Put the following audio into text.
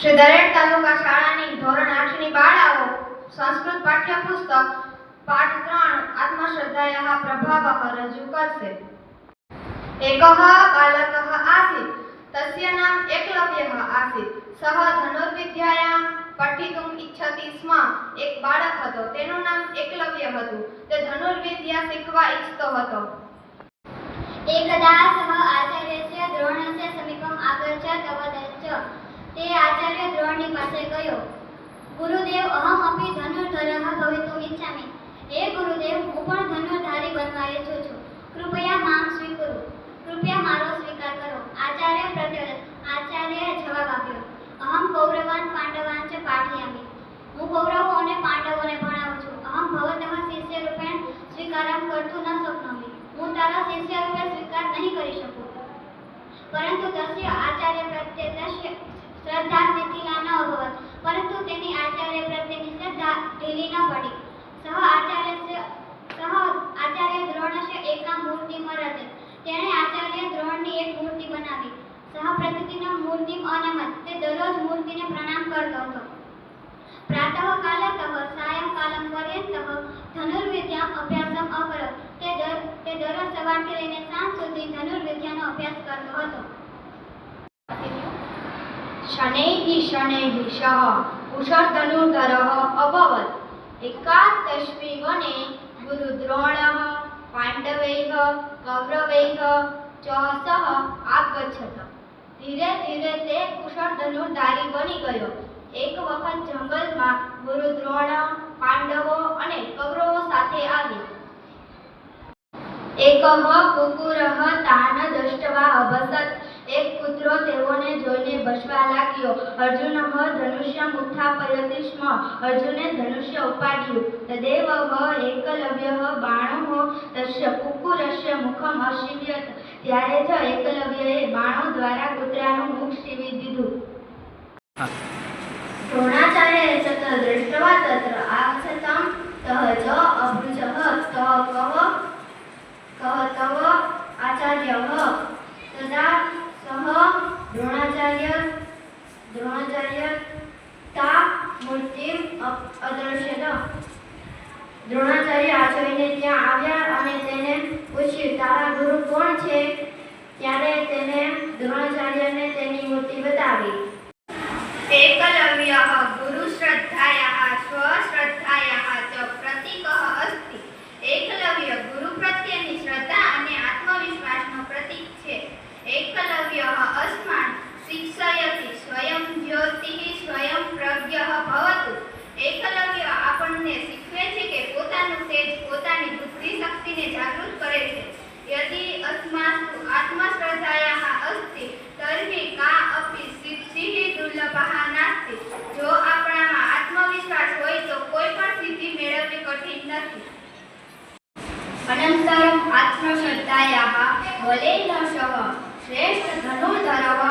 શ્રી દરેક તાલુકા શાળાની ધોરણ આઠની બાળાઓ સંસ્કૃત પાઠ્યપુસ્તક પાઠ ત્રણ આત્મશ્રદ્ધાયા પ્રભાવः રજૂ કરશે. એકહ બાલકः આસીત, તસ્ય નામ એકલવ્યः આસીત. સહ ધનુર્વિદ્યાયામ પઠિતુમ ઈચ્છતિ સ્મ. એક બાળક હતો, તેનું નામ એકલવ્ય હતું. તે ધનુર્વિદ્યા શીખવા ઈચ્છતો હતો. એકદા સહ આચાર્યસ્ય દ્રોણસ્ય સમીપમ આગચ્છત અવદચ્ચ તે આચાર્ય દ્રોણની પાસે ગયો. ગુરુદેવ અહમ અપી ધનુર્ધરઃ ભવિતુમ ઈચ્છામિ. હે ગુરુદેવ, હું પણ ધનુર્ધારી બનવા ઈચ્છું છું. કૃપયા મામ સ્વીકરો. કૃપયા મારો સ્વીકાર કરો. આચાર્ય પ્રત્યુત આચાર્યએ જવાબ આપ્યો. અહમ કૌરવાન પાંડવાન ચ પાઠયામિ. હું કૌરવો અને પાંડવોને ભણાવું છું. અહમ ભવતઃ શિષ્ય રૂપેણ સ્વીકારમ કરતું ન શક્નોમિ હું તારા શિષ્ય રૂપે સ્વીકાર નહીં કરી શકું. પરંતુ તસ્ય આચાર્ય પ્રત્યે તસ્ય શ્રદ્ધા શિથિલા ન અભવત પરંતુ તેની આચાર્ય પ્રત્યેની શ્રદ્ધા ઢીલી ન પડી. સહ આચાર્ય સહ આચાર્ય દ્રોણસ્ય એકા મૂર્તિમ રચત તેણે આચાર્ય દ્રોણની એક મૂર્તિ બનાવી. સહ પ્રતિદિન મૂર્તિમ અનમત. તે દરરોજ મૂર્તિને પ્રણામ કરતો હતો. પ્રાતઃ કાલતઃ શનૈः શનૈः શः कुशर्धनुर्धरः अभवत् एकादशमी वने गुरुद्रोणः पाण्डवैः कौरवैः च सह આગચ્છત ધીરે ધીરે તે કુશળ ધનુર્ધારી બની ગયો એક વખત જંગલમાં ગુરુ દ્રોણ પાંડવો અને કૌરવો સાથે આવ્યા એકઃ કુકુરઃ તાન દૃષ્ટવા અભસત લાગ્યો અર્જુનઃ ધનુષ્યમ ઉત્થાપયતિ સ્મ અર્જુને ધનુષ્ય ઉપાડ્યું. તદેવ એકલવ્યઃ બાણો તસ્ય કુકુરસ્ય મુખમ અશિવ્યત ત્યારે જ એકલવ્યએ બાણો દ્વારા કૂતરાનું મુખ સીવી દીધું. દ્રોણાચાર્ય તત્ર દૃષ્ટવા તત્ર આક્ષતમ તહ જ અભૃજઃ તહ કહ કહ તવ આચાર્યઃ તદા સહ દ્રોણાચાર્ય દ્રોણાચાર્ય તા મૂર્તિમ અ- અદર્શત દ્રોણાચાર્ય આચાર્યને ત્યાં આવ્યા અને તેને પૂછ્યું, તારા ગુરુ કોણ છે? ત્યારે તેને દ્રોણાચાર્યને તેની મૂર્તિ બતાવી. સિંહ સ્વયં પ્રજ્ઞ ભવતુ. એકલવ્ય આપણને શીખવે છે કે પોતાનું તેજ પોતાની બુદ્ધિ શક્તિને જાગૃત કરે છે. યદિ અસ્માસુ આત્મશ્રદ્ધાયા અસ્તિ, તર્હિ કા અપિ સિદ્ધિ દુર્લભા નાસ્તિ. જો આપણામાં આત્મવિશ્વાસ હોય તો કોઈ પણ સિદ્ધિ મેળવવી કઠિન નથી. અનંતરમ આત્મશ્રદ્ધાયા બોલે ન શ્રેષ્ઠ ધનુર્ધરવ